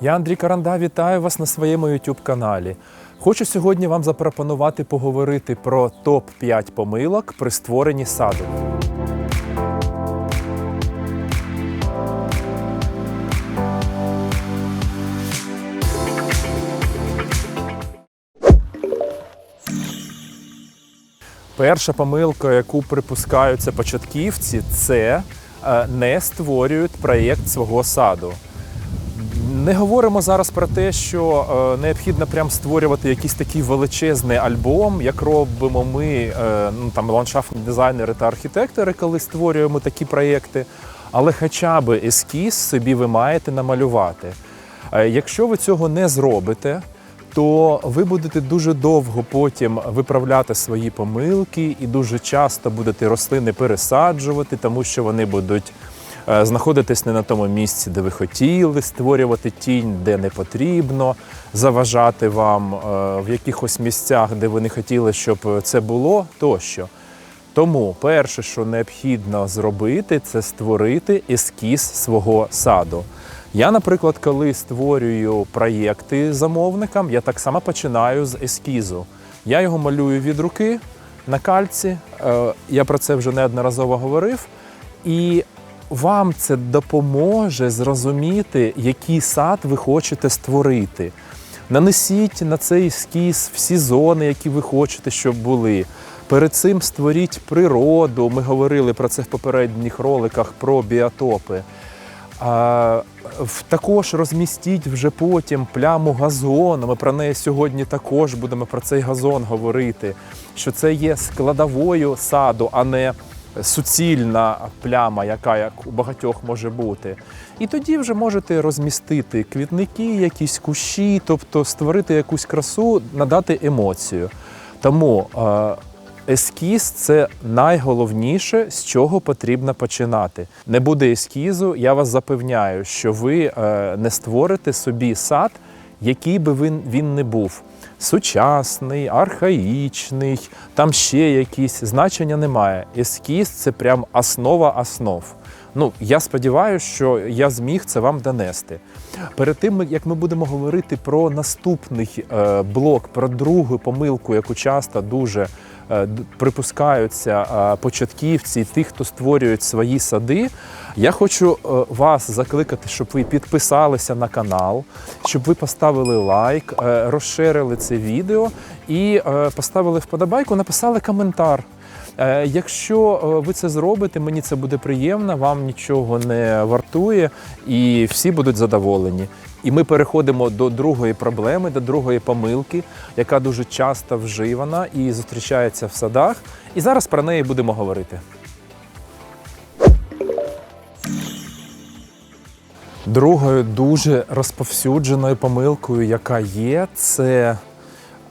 Я Андрій Каранда, вітаю вас на своєму YouTube каналі. Хочу сьогодні вам запропонувати поговорити про топ-5 помилок при створенні саду. Перша помилка, яку припускаються початківці, це е, не створюють проєкт свого саду. Не говоримо зараз про те, що е, необхідно прям створювати якийсь такий величезний альбом, як робимо ми, е, ну там ландшафтні дизайнери та архітектори, коли створюємо такі проєкти. Але хоча б ескіз собі ви маєте намалювати. Е, якщо ви цього не зробите, то ви будете дуже довго потім виправляти свої помилки і дуже часто будете рослини пересаджувати, тому що вони будуть знаходитись не на тому місці, де ви хотіли, створювати тінь, де не потрібно, заважати вам е, в якихось місцях, де ви не хотіли, щоб це було, тощо. Тому перше, що необхідно зробити, це створити ескіз свого саду. Я, наприклад, коли створюю проєкти замовникам, я так само починаю з ескізу. Я його малюю від руки на кальці. Е, Я про це вже неодноразово говорив. І вам це допоможе зрозуміти, який сад ви хочете створити. Нанесіть на цей ескіз всі зони, які ви хочете, щоб були. Перед цим створіть природу. Ми говорили про це в попередніх роликах про біотопи. А, також розмістіть вже потім пляму газону. Ми про неї сьогодні також будемо про цей газон говорити. Що це є складовою саду, а не суцільна пляма, яка як у багатьох може бути. І тоді вже можете розмістити квітники, якісь кущі, тобто створити якусь красу, надати емоцію. Тому е, Ескіз це найголовніше, з чого потрібно починати. Не буде ескізу, я вас запевняю, що ви е, не створите собі сад, який би він, він не був. Сучасний, архаїчний, там ще якісь значення немає. Ескіз це прям основа основ. Ну, я сподіваюся, що я зміг це вам донести. Перед тим, як ми будемо говорити про наступний е, блок, про другу помилку, яку часто дуже припускаються е, початківці, ті, хто створюють свої сади, я хочу е, вас закликати, щоб ви підписалися на канал, щоб ви поставили лайк, е, розширили це відео і е, поставили вподобайку, написали коментар. Е, Якщо е, ви це зробите, мені це буде приємно, вам нічого не вартує, і всі будуть задоволені. І ми переходимо до другої проблеми, до другої помилки, яка дуже часто вживана і зустрічається в садах. І зараз про неї будемо говорити. Другою дуже розповсюдженою помилкою, яка є, це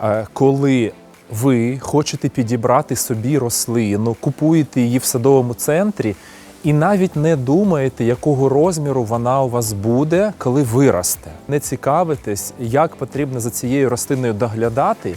е, коли ви хочете підібрати собі рослину, купуєте її в садовому центрі і навіть не думаєте, якого розміру вона у вас буде, коли виросте. Не цікавитесь, як потрібно за цією рослиною доглядати.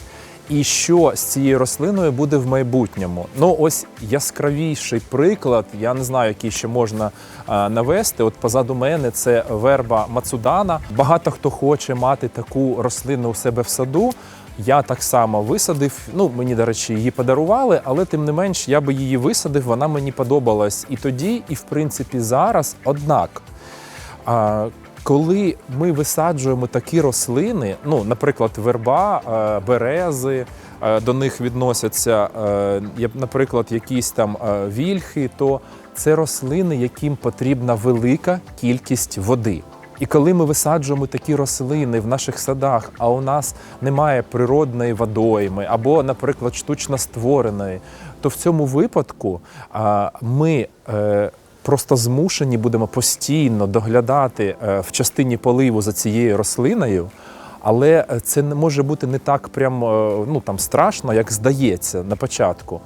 І що з цією рослиною буде в майбутньому? Ну, ось яскравіший приклад. Я не знаю, який ще можна а, навести. От позаду мене це верба Мацудана. Багато хто хоче мати таку рослину у себе в саду. Я так само висадив. Ну, мені, до речі, її подарували, але тим не менш я би її висадив, вона мені подобалась і тоді, і в принципі зараз. Однак, коли ми висаджуємо такі рослини, ну, наприклад, верба, е, берези, е, до них відносяться, е, наприклад, якісь там вільхи, то це рослини, яким потрібна велика кількість води. І коли ми висаджуємо такі рослини в наших садах, а у нас немає природної водойми або, наприклад, штучно створеної, то в цьому випадку ми просто змушені будемо постійно доглядати е, в частині поливу за цією рослиною. Але е, це не може бути не так прям е, ну, там, страшно, як здається на початку.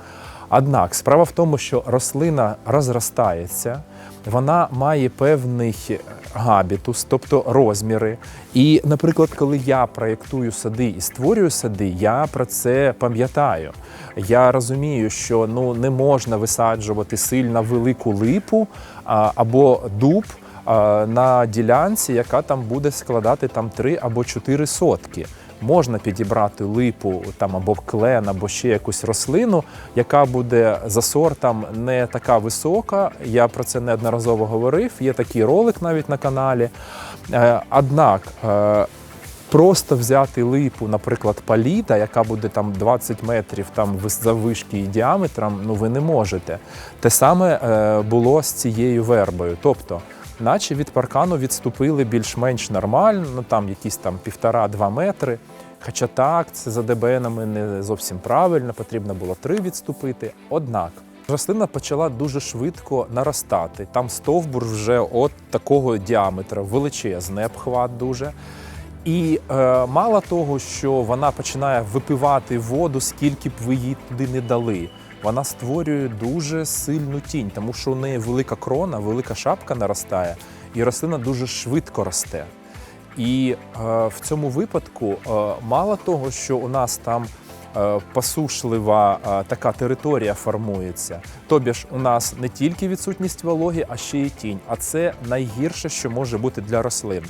Однак справа в тому, що рослина розростається, вона має певний габітус, тобто розміри. І, наприклад, коли я проєктую сади і створюю сади, я про це пам'ятаю. Я розумію, що ну не можна висаджувати сильно велику липу а, або дуб на ділянці, яка там буде складати там 3 або 4 сотки. Можна підібрати липу там або клен, або ще якусь рослину, яка буде за сортом не така висока. Я про це неодноразово говорив. Є такий ролик навіть на каналі. Е, Однак е, просто взяти липу, наприклад, паліта, яка буде там 20 метрів там заввишки і діаметром, ну ви не можете. Те саме е, було з цією вербою. Тобто, наче від паркану відступили більш-менш нормально, ну там якісь там півтора-два метри. Хоча так, це за ДБНами не зовсім правильно, потрібно було три відступити. Однак рослина почала дуже швидко наростати. Там стовбур вже от такого діаметра, величезний обхват дуже. І е, мало того, що вона починає випивати воду, скільки б ви їй туди не дали. Вона створює дуже сильну тінь, тому що у неї велика крона, велика шапка наростає, і рослина дуже швидко росте. І е, в цьому випадку е, мало того, що у нас там е, посушлива е, така територія формується. Тобі ж у нас не тільки відсутність вологи, а ще й тінь. А це найгірше, що може бути для рослин.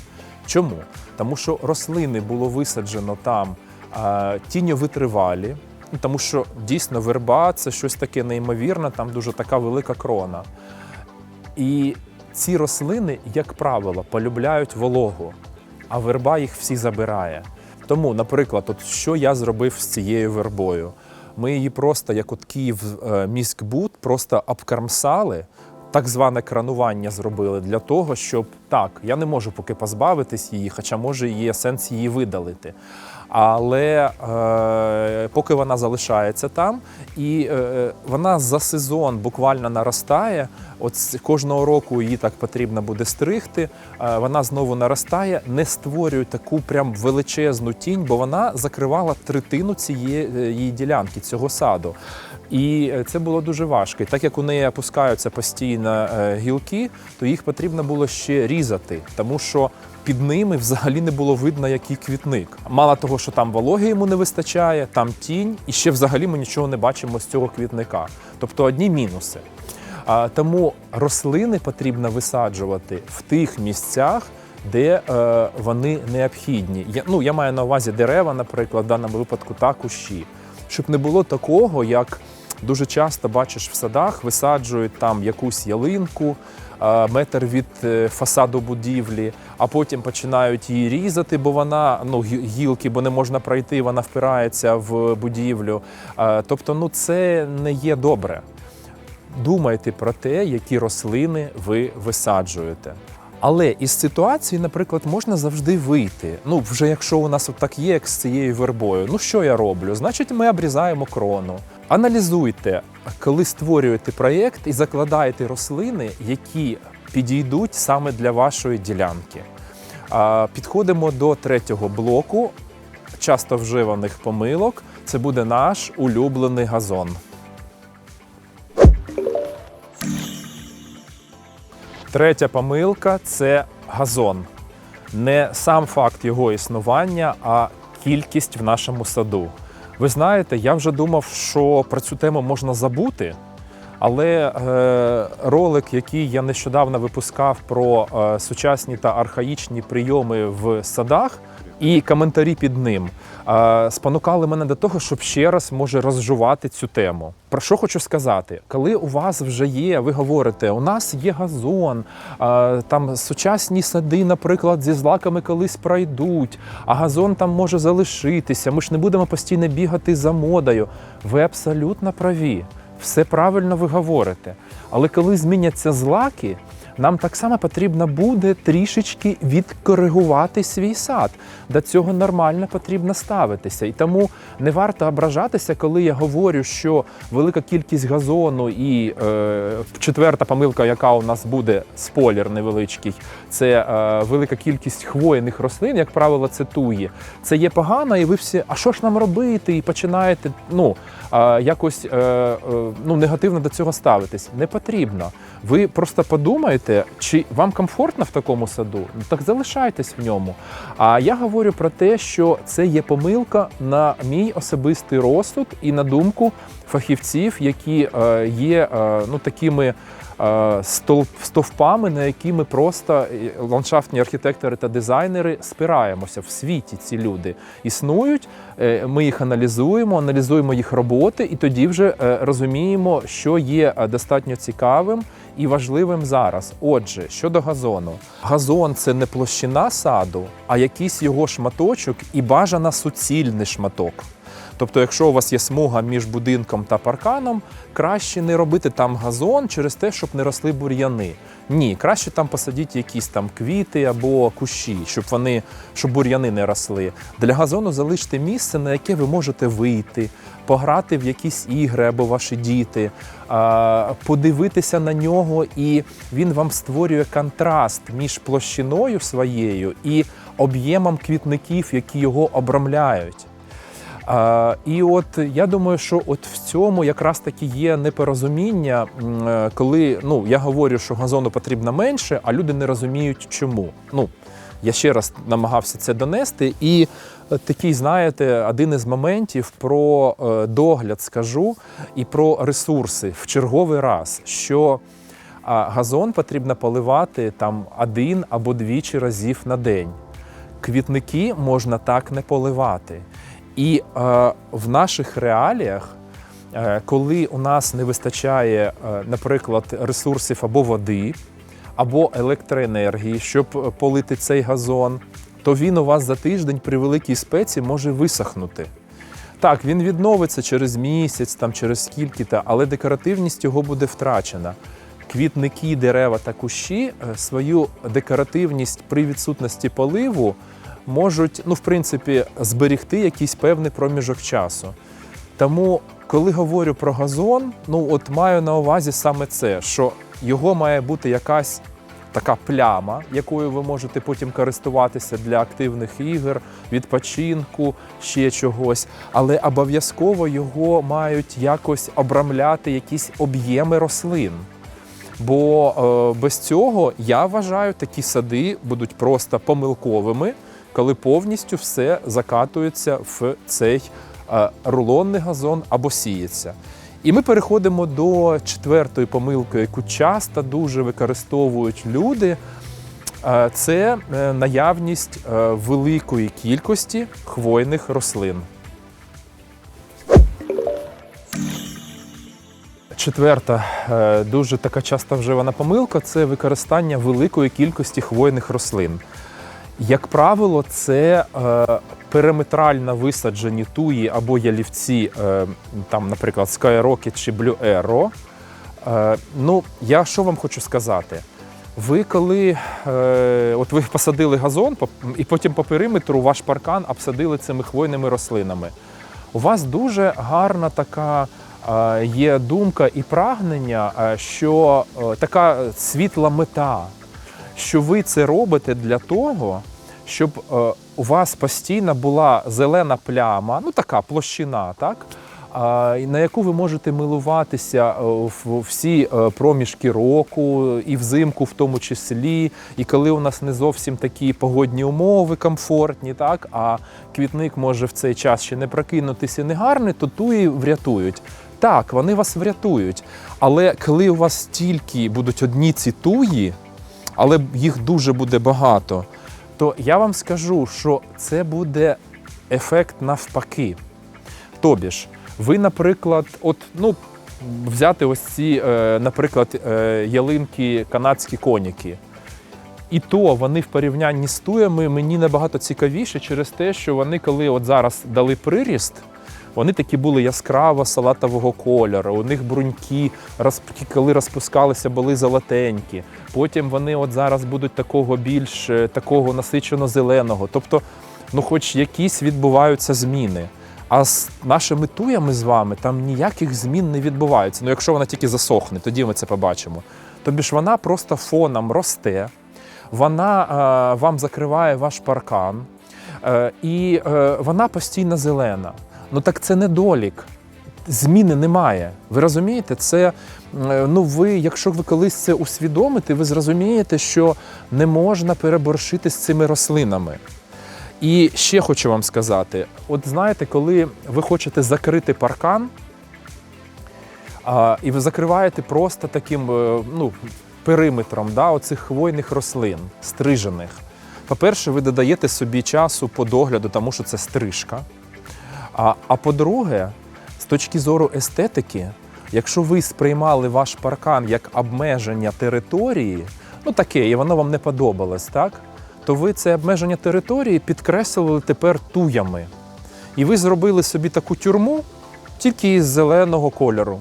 Чому? Тому що рослини було висаджено там е, тіньовитривалі, тому що дійсно верба це щось таке неймовірне, там дуже така велика крона. І ці рослини, як правило, полюбляють вологу, а верба їх всі забирає. Тому, наприклад, от що я зробив з цією вербою? Ми її просто, як от Київ е, міськбуд, просто обкармсали, так зване кранування зробили для того, щоб так, я не можу поки позбавитись її, хоча може є сенс її видалити. Але е, поки вона залишається там, і е, вона за сезон буквально наростає. От кожного року її так потрібно буде стригти. Е, вона знову наростає, не створює таку прям величезну тінь, бо вона закривала третину цієї е, ділянки, цього саду. І е, це було дуже важко. Так як у неї опускаються постійно е, гілки, то їх потрібно було ще різати, тому що під ними взагалі не було видно, який квітник. Мало того, що там вологи йому не вистачає, там тінь, і ще взагалі ми нічого не бачимо з цього квітника. Тобто одні мінуси. Тому рослини потрібно висаджувати в тих місцях, де е, вони необхідні. Я, ну, я маю на увазі дерева, наприклад, в даному випадку та кущі. Щоб не було такого, як дуже часто бачиш в садах, висаджують там якусь ялинку, метр від е, фасаду будівлі, а потім починають її різати, бо вона ну гі- гілки, бо не можна пройти, вона впирається в будівлю. Е, Тобто, ну це не є добре. Думайте про те, які рослини ви висаджуєте. Але із ситуації, наприклад, можна завжди вийти. Ну, вже якщо у нас от так є, як з цією вербою, ну що я роблю? Значить, ми обрізаємо крону. Аналізуйте, коли створюєте проєкт і закладаєте рослини, які підійдуть саме для вашої ділянки. Підходимо до третього блоку часто вживаних помилок. Це буде наш улюблений газон. Третя помилка це газон. Не сам факт його існування, а кількість в нашому саду. Ви знаєте, я вже думав, що про цю тему можна забути. Але е, ролик, який я нещодавно випускав про е, сучасні та архаїчні прийоми в садах, і коментарі під ним спонукали мене до того, щоб ще раз може розжувати цю тему. Про що хочу сказати, коли у вас вже є, ви говорите, у нас є газон, там сучасні сади, наприклад, зі злаками колись пройдуть, а газон там може залишитися. Ми ж не будемо постійно бігати за модою. Ви абсолютно праві. Все правильно ви говорите. Але коли зміняться злаки, нам так само потрібно буде трішечки відкоригувати свій сад. До цього нормально потрібно ставитися. І тому не варто ображатися, коли я говорю, що велика кількість газону і е, четверта помилка, яка у нас буде, спойлер невеличкий, це е, велика кількість хвойних рослин, як правило, це туї. Це є погано, і ви всі, а що ж нам робити? І починаєте ну, е, якось е, ну, негативно до цього ставитись. Не потрібно. Ви просто подумайте, чи вам комфортно в такому саду, ну так залишайтесь в ньому. А я говорю про те, що це є помилка на мій особистий розсуд і на думку фахівців, які є ну, такими стовпами, на які ми просто е, ландшафтні архітектори та дизайнери спираємося в світі. Ці люди існують. е, Ми їх аналізуємо, аналізуємо їх роботи, і тоді вже е, розуміємо, що є е, достатньо цікавим і важливим зараз. Отже, щодо газону, газон це не площина саду, а якийсь його шматочок і бажана суцільний шматок. Тобто, якщо у вас є смуга між будинком та парканом, краще не робити там газон через те, щоб не росли бур'яни. Ні, краще там посадіть якісь там квіти або кущі, щоб вони щоб бур'яни не росли. Для газону залиште місце, на яке ви можете вийти, пограти в якісь ігри або ваші діти, подивитися на нього, і він вам створює контраст між площиною своєю і об'ємом квітників, які його обрамляють. І от я думаю, що от в цьому якраз таки є непорозуміння, е, коли ну я говорю, що газону потрібно менше, а люди не розуміють, чому. Ну я ще раз намагався це донести. І е, такий, знаєте, один із моментів про е, догляд скажу і про ресурси в черговий раз, що газон потрібно поливати там один або двічі разів на день. Квітники можна так не поливати. І е, в наших реаліях, е, коли у нас не вистачає, е, наприклад, ресурсів або води, або електроенергії, щоб е, полити цей газон, то він у вас за тиждень при великій спеці може висохнути. Так, він відновиться через місяць, там через скільки-то, але декоративність його буде втрачена. Квітники, дерева та кущі е, свою декоративність при відсутності поливу можуть, ну, в принципі, зберігти якийсь певний проміжок часу. Тому, коли говорю про газон, ну от маю на увазі саме це, що його має бути якась така пляма, якою ви можете потім користуватися для активних ігор, відпочинку, ще чогось. Але обов'язково його мають якось обрамляти якісь об'єми рослин. Бо е, без цього я вважаю, такі сади будуть просто помилковими, коли повністю все закатується в цей е, рулонний газон або сіється. І ми переходимо до четвертої помилки, яку часто дуже використовують люди. Е, Це е, наявність великої кількості хвойних рослин. Четверта, дуже така часто вживана помилка це використання великої кількості хвойних рослин. Як правило, це е, периметрально висаджені туї або ялівці, е, там, наприклад, Skyrocket чи Blue Arrow. Е, ну, я що вам хочу сказати? Ви коли е, от ви посадили газон, і потім по периметру ваш паркан обсадили цими хвойними рослинами. У вас дуже гарна така е, є думка і прагнення, е, що е, така світла мета, що ви це робите для того, щоб е, у вас постійно була зелена пляма, ну така площина, так? на яку ви можете милуватися е, в всі е, проміжки року, і взимку в тому числі, і коли у нас не зовсім такі погодні умови комфортні, так а квітник може в цей час ще не прокинутися не гарний, то туї врятують. Так, вони вас врятують. Але коли у вас тільки будуть одні ці туї, але їх дуже буде багато, то я вам скажу, що це буде ефект навпаки. Тобі ж, ви, наприклад, от, ну, взяти ось ці, е, наприклад, е, ялинки канадські коніки. І то вони в порівнянні з туями мені набагато цікавіше через те, що вони, коли от зараз дали приріст, вони такі були яскраво салатового кольору. У них бруньки, коли розпускалися, були золотенькі. Потім вони от зараз будуть такого більш е, такого насичено зеленого. Тобто, ну, хоч якісь відбуваються зміни. А з нашими туями з вами там ніяких змін не відбувається. Ну, якщо вона тільки засохне, тоді ми це побачимо. Тобі ж вона просто фоном росте, вона е, вам закриває ваш паркан, е, і е, вона постійно зелена. Ну так це недолік. Зміни немає. Ви розумієте? Це ну ви, якщо ви колись це усвідомите, ви зрозумієте, що не можна переборщити з цими рослинами. І ще хочу вам сказати: от знаєте, коли ви хочете закрити паркан, А, і ви закриваєте просто таким е, ну, периметром да, оцих хвойних рослин, стрижених. По-перше, ви додаєте собі часу по догляду, тому що це стрижка. А, а по-друге, з точки зору естетики, якщо ви сприймали ваш паркан як обмеження території, ну таке, і воно вам не подобалось, так? То ви це обмеження території підкреслили тепер туями. І ви зробили собі таку тюрму тільки із зеленого кольору.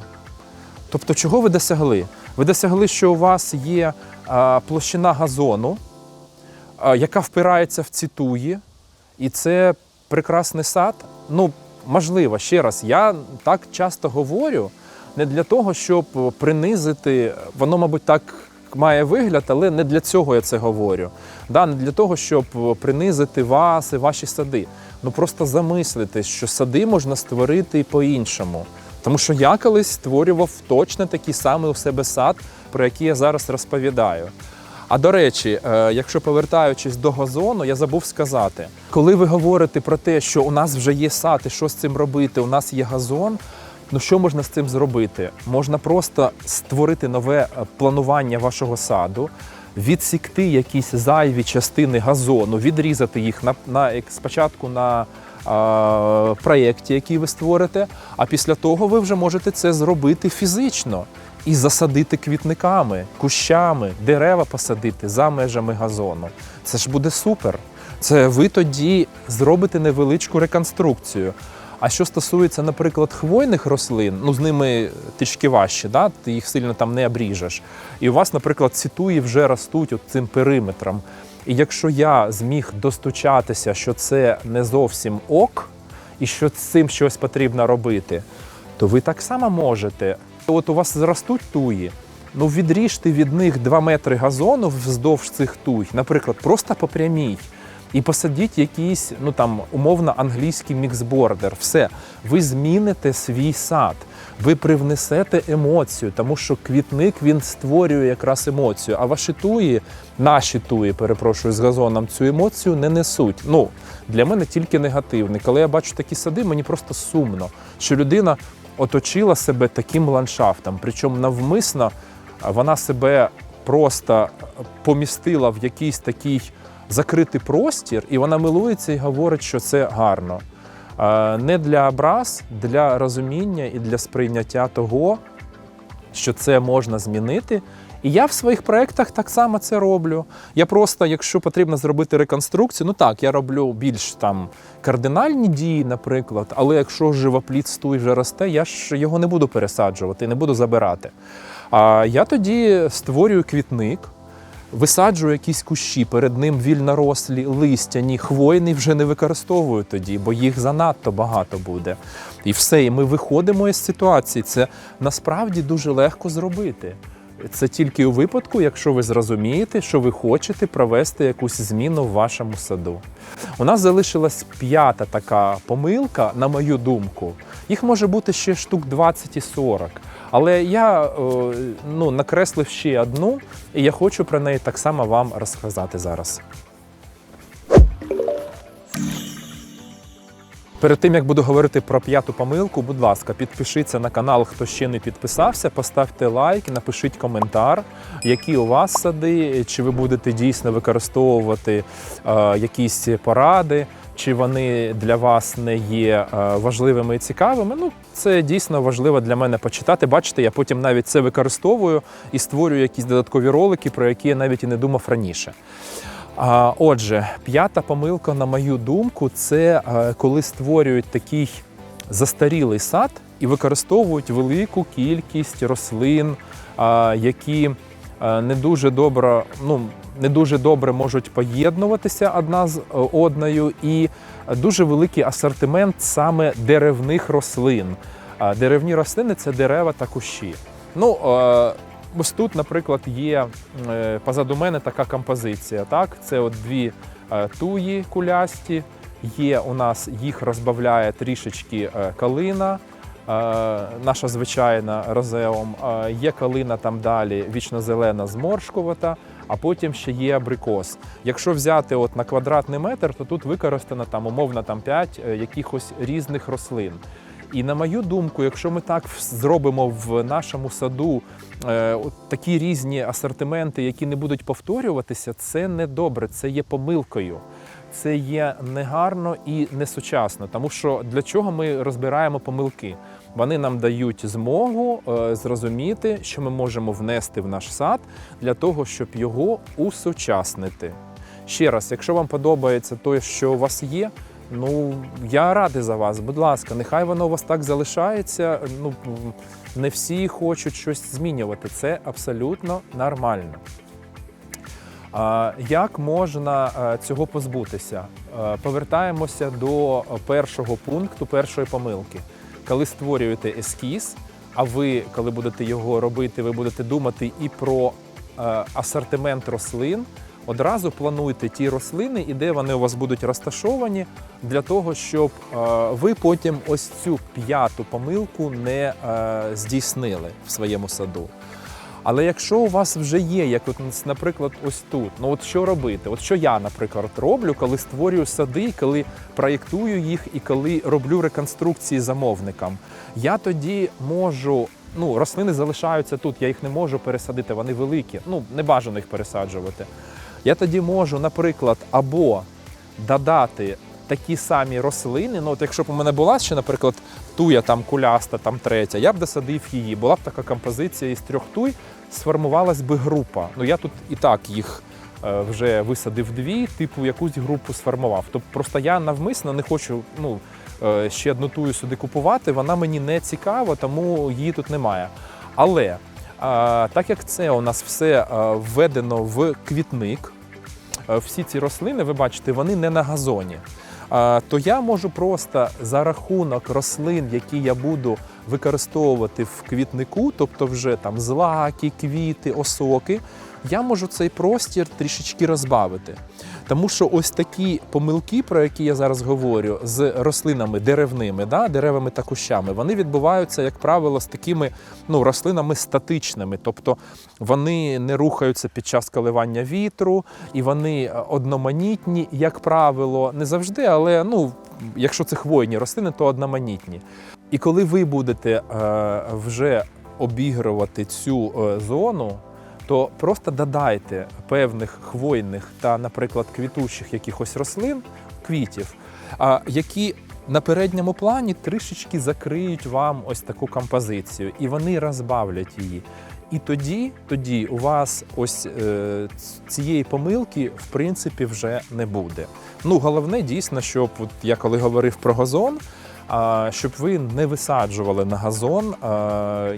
Тобто, чого ви досягли? Ви досягли, що у вас є площина газону, яка впирається в ці туї, і це прекрасний сад. Ну, можливо, ще раз, я так часто говорю не для того, щоб принизити, воно, мабуть, так має вигляд, але не для цього я це говорю. Да, не для того, щоб принизити вас і ваші сади. Ну просто замислитись, що сади можна створити і по-іншому. Тому що я колись створював точно такий самий у себе сад, про який я зараз розповідаю. А до речі, е, якщо повертаючись до газону, я забув сказати, коли ви говорите про те, що у нас вже є сад, і що з цим робити, у нас є газон. Ну що можна з цим зробити? Можна просто створити нове е, планування вашого саду, відсікти якісь зайві частини газону, відрізати їх на, на спочатку на а, проєкті, який ви створите. А після того ви вже можете це зробити фізично і засадити квітниками, кущами, дерева посадити за межами газону. Це ж буде супер. Це ви тоді зробите невеличку реконструкцію. А що стосується, наприклад, хвойних рослин, ну з ними трішки важче, да? ти їх сильно там не обріжеш. І у вас, наприклад, ці туї вже ростуть от цим периметром. І якщо я зміг достучатися, що це не зовсім ок, і що з цим щось потрібно робити, то ви так само можете. От у вас зростуть туї, ну відріжте від них 2 метри газону вздовж цих туй, наприклад, просто по прямій. І посадіть якийсь, ну там умовно англійський міксбордер. Все, ви зміните свій сад, ви привнесете емоцію, тому що квітник він створює якраз емоцію. А ваші туї, наші туї, перепрошую, з газоном цю емоцію не несуть. Ну для мене тільки негативний. Коли я бачу такі сади, мені просто сумно, що людина оточила себе таким ландшафтом, причому навмисно вона себе просто помістила в якийсь такий закритий простір, і вона милується і говорить, що це гарно. Е, Не для образ, для розуміння і для сприйняття того, що це можна змінити. І я в своїх проєктах так само це роблю. Я просто, якщо потрібно зробити реконструкцію, ну так, я роблю більш там кардинальні дії, наприклад, але якщо живопліт стуй вже росте, я ж його не буду пересаджувати, не буду забирати. А я тоді створюю квітник, висаджую якісь кущі, перед ним вільнорослі, листяні, хвойні вже не використовую тоді, бо їх занадто багато буде. І все, і ми виходимо із ситуації. Це насправді дуже легко зробити. Це тільки у випадку, якщо ви зрозумієте, що ви хочете провести якусь зміну в вашому саду. У нас залишилась п'ята така помилка, на мою думку. Їх може бути ще штук 20 і 40. Але я е, ну, накреслив ще одну, і я хочу про неї так само вам розказати зараз. Перед тим як буду говорити про п'яту помилку, будь ласка, підпишіться на канал, хто ще не підписався, поставте лайк, напишіть коментар, які у вас сади, чи ви будете дійсно використовувати е, якісь поради, чи вони для вас не є е, важливими і цікавими. Ну, це дійсно важливо для мене почитати. Бачите, я потім навіть це використовую і створюю якісь додаткові ролики, про які я навіть і не думав раніше. Отже, п'ята помилка, на мою думку, це е, коли створюють такий застарілий сад і використовують велику кількість рослин, які е, не дуже добре, ну, не дуже добре можуть поєднуватися одна з е, одною, і дуже великий асортимент саме деревних рослин. Деревні рослини це дерева та кущі. Ну, е, Ось тут, наприклад, є е, позаду мене така композиція. Так? Це от дві е, туї кулясті. Є у нас їх розбавляє трішечки е, калина, наша звичайна розеум. Є калина там далі вічно-зелена зморшкувата, а потім ще є абрикос. Якщо взяти от на квадратний метр, то тут використано там умовно там 5 якихось різних рослин. І на мою думку, якщо ми так зробимо в нашому саду е, такі різні асортименти, які не будуть повторюватися, це не добре, це є помилкою. Це є негарно і несучасно, тому що для чого ми розбираємо помилки? Вони нам дають змогу е, зрозуміти, що ми можемо внести в наш сад для того, щоб його усучаснити. Ще раз, якщо вам подобається те, що у вас є, ну я радий за вас. Будь ласка, нехай воно у вас так залишається. Ну не всі хочуть щось змінювати. Це абсолютно нормально. Як можна е, цього позбутися? Е, Повертаємося до першого пункту, першої помилки. Коли створюєте ескіз, а ви, коли будете його робити, ви будете думати і про е, асортимент рослин. Одразу плануйте ті рослини і де вони у вас будуть розташовані, для того, щоб е, ви потім ось цю п'яту помилку не е, здійснили в своєму саду. Але якщо у вас вже є, як от, наприклад, ось тут, ну от що робити? От що я, наприклад, роблю, коли створюю сади, коли проєктую їх і коли роблю реконструкції замовникам, я тоді можу. Ну, рослини залишаються тут, я їх не можу пересадити, вони великі. Ну, не бажано їх пересаджувати. Я тоді можу, наприклад, або додати такі самі рослини. Ну, от якщо б у мене була ще, наприклад, туя там куляста, там третя, я б досадив її. Була б така композиція із трьох туй, сформувалась би група. Ну я тут і так їх е, вже висадив дві, типу якусь групу сформував. Тобто просто я навмисно не хочу ну, е, ще одну тую сюди купувати, вона мені не цікава, тому її тут немає. Але так як це у нас все введено в квітник, всі ці рослини, ви бачите, вони не на газоні. То я можу просто за рахунок рослин, які я буду використовувати в квітнику, тобто вже там злаки, квіти, осоки, я можу цей простір трішечки розбавити. Тому що ось такі помилки, про які я зараз говорю, з рослинами деревними, да, деревами та кущами, вони відбуваються, як правило, з такими ну, рослинами статичними. Тобто вони не рухаються під час коливання вітру, і вони е, одноманітні, як правило, не завжди, але ну, якщо це хвойні рослини, то одноманітні. І коли ви будете е, вже обігрувати цю е, зону, то просто додайте певних хвойних та, наприклад, квітучих якихось рослин, квітів, які на передньому плані трішечки закриють вам ось таку композицію, і вони розбавлять її. І тоді, тоді у вас ось е, цієї помилки в принципі вже не буде. Ну, головне дійсно, щоб от я коли говорив про газон, щоб ви не висаджували на газон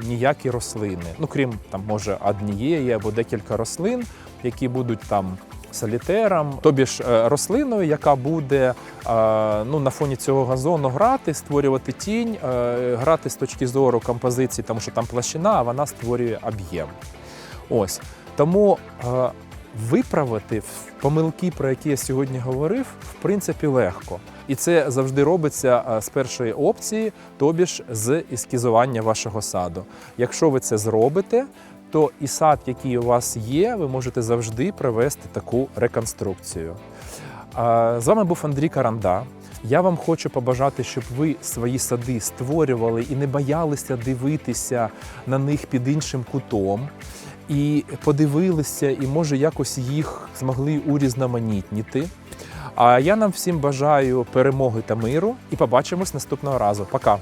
ніякі рослини. Ну, крім там, може, однієї або декілька рослин, які будуть там. Солітером, тобі ж е, рослиною, яка буде е, ну, на фоні цього газону грати, створювати тінь, е, грати з точки зору композиції, тому що там площина, а вона створює об'єм. Ось тому виправити помилки, про які я сьогодні говорив, в принципі, легко. І це завжди робиться е, з першої опції, тобі ж з ескізування вашого саду. Якщо ви це зробите, то і сад, який у вас є, ви можете завжди провести таку реконструкцію. З вами був Андрій Каранда. Я вам хочу побажати, щоб ви свої сади створювали і не боялися дивитися на них під іншим кутом. І подивилися, і може якось їх змогли урізноманітніти. А я нам всім бажаю перемоги та миру і побачимось наступного разу. Пока!